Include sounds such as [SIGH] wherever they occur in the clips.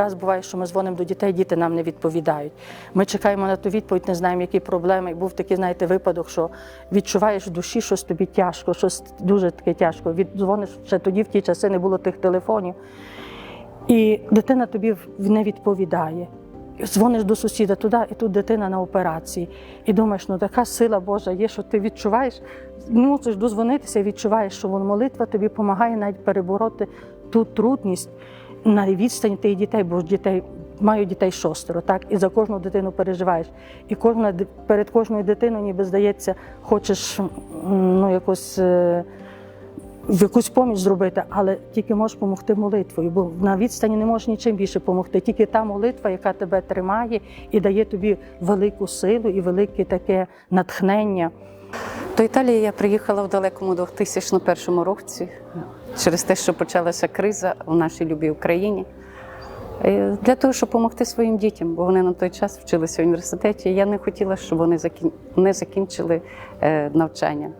раз буває, що ми дзвонимо до дітей, діти нам не відповідають. Ми чекаємо на ту відповідь, не знаємо, які проблеми. І був такий, знаєте, випадок, що відчуваєш в душі, щось тобі тяжко, щось дуже таке тяжко. Віддзвониш ще тоді в ті часи не було тих телефонів. І дитина тобі не відповідає. Дзвониш до сусіда туди, і тут дитина на операції. І думаєш, ну така сила Божа є, що ти відчуваєш, мусиш дозвонитися і відчуваєш, що молитва тобі допомагає навіть перебороти ту трудність на відстані тих дітей, бо дітей маю дітей шостеро, так і за кожну дитину переживаєш. І кожна перед кожною дитиною, ніби здається, хочеш ну якось. е, якусь поміч зробити, але тільки можеш допомогти молитвою, бо на відстані не можеш нічим більше допомогти. Тільки та молитва, яка тебе тримає і дає тобі велику силу і велике таке натхнення. До Італії я приїхала в далекому 2001 році через те, що почалася криза в нашій любій Україні. Е, Для того, щоб допомогти своїм дітям, бо вони на той час вчилися в університеті. Я не хотіла, щоб вони не закінчили е, навчання.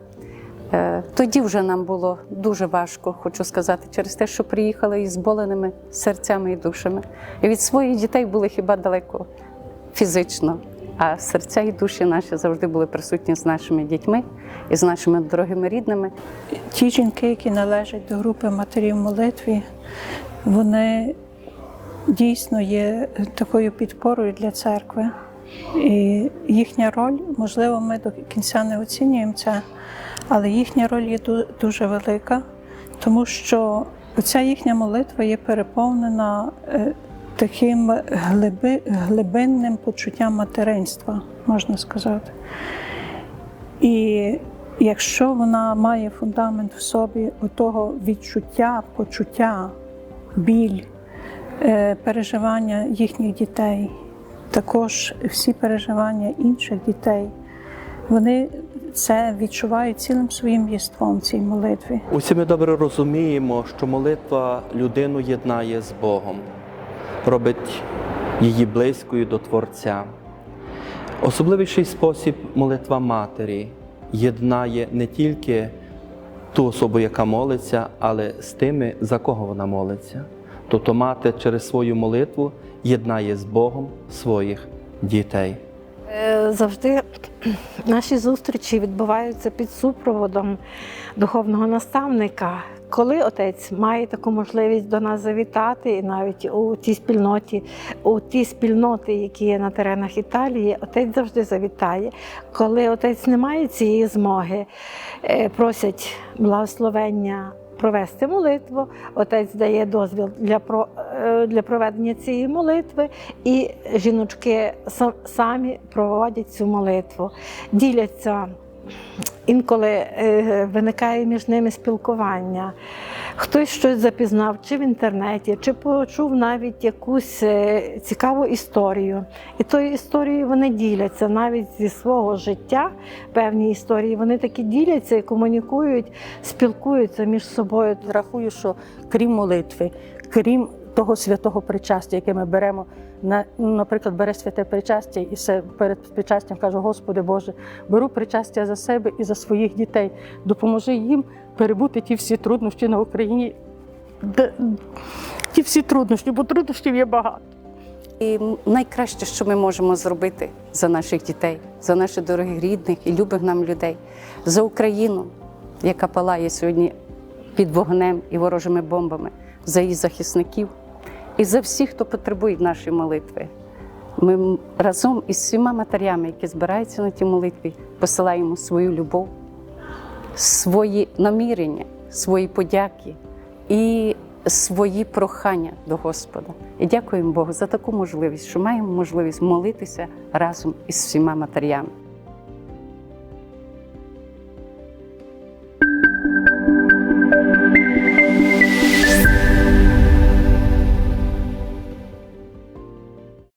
Е, Тоді вже нам було дуже важко, хочу сказати, через те, що приїхали із боленими серцями і душами. І від своїх дітей були хіба далеко фізично, а серця і душі наші завжди були присутні з нашими дітьми і з нашими дорогими рідними. Ті жінки, які належать до групи матерів молитві, вони дійсно є такою підпорою для церкви. І їхня роль, можливо, ми до кінця не оцінюємо це, але їхня роль є дуже велика, тому що ця їхня молитва є переповнена е, таким глиби, глибинним почуттям материнства, можна сказати. І якщо вона має фундамент в собі того відчуття, почуття, біль, е, переживання їхніх дітей, також всі переживання інших дітей, вони це відчувають цілим своїм єством цій молитві. Усі ми добре розуміємо, що молитва людину єднає з Богом, робить її близькою до Творця. Особливіший спосіб молитва матері єднає не тільки ту особу, яка молиться, але з тими, за кого вона молиться. Тобто мати через свою молитву єднає з Богом своїх дітей. Е, Завжди [CLEARS THROAT] наші зустрічі відбуваються під супроводом духовного наставника. Коли отець має таку можливість до нас завітати, і навіть у тій спільноті, у ті спільноти, які є на теренах Італії, отець завжди завітає. Коли отець не має цієї змоги, е, просять благословення провести молитву. Отець дає дозвіл для е, для проведення цієї молитви, і жіночки са- самі проводять цю молитву, діляться. Інколи е, виникає між ними спілкування. Хтось щось запізнав, чи в інтернеті, чи почув навіть якусь е, цікаву історію. І тою історією вони діляться навіть зі свого життя, певні історії. Вони такі діляться і комунікують, спілкуються між собою. Рахую, що крім молитви, крім того святого причастя, яке ми беремо, на, ну, наприклад, бере святе причастя і все перед причастям каже, Господи Боже, беру причастя за себе і за своїх дітей. Допоможи їм перебути ті всі труднощі на Україні, ті всі труднощі, бо труднощів є багато. І найкраще, що ми можемо зробити за наших дітей, за наших дорогих рідних і любих нам людей, за Україну, яка палає сьогодні під вогнем і ворожими бомбами, за її захисників і за всіх, хто потребує нашої молитви. Ми разом із всіма матерями, які збираються на тій молитві, посилаємо свою любов, свої намірення, свої подяки і свої прохання до Господа. І дякуємо Богу за таку можливість, що маємо можливість молитися разом із всіма матерями.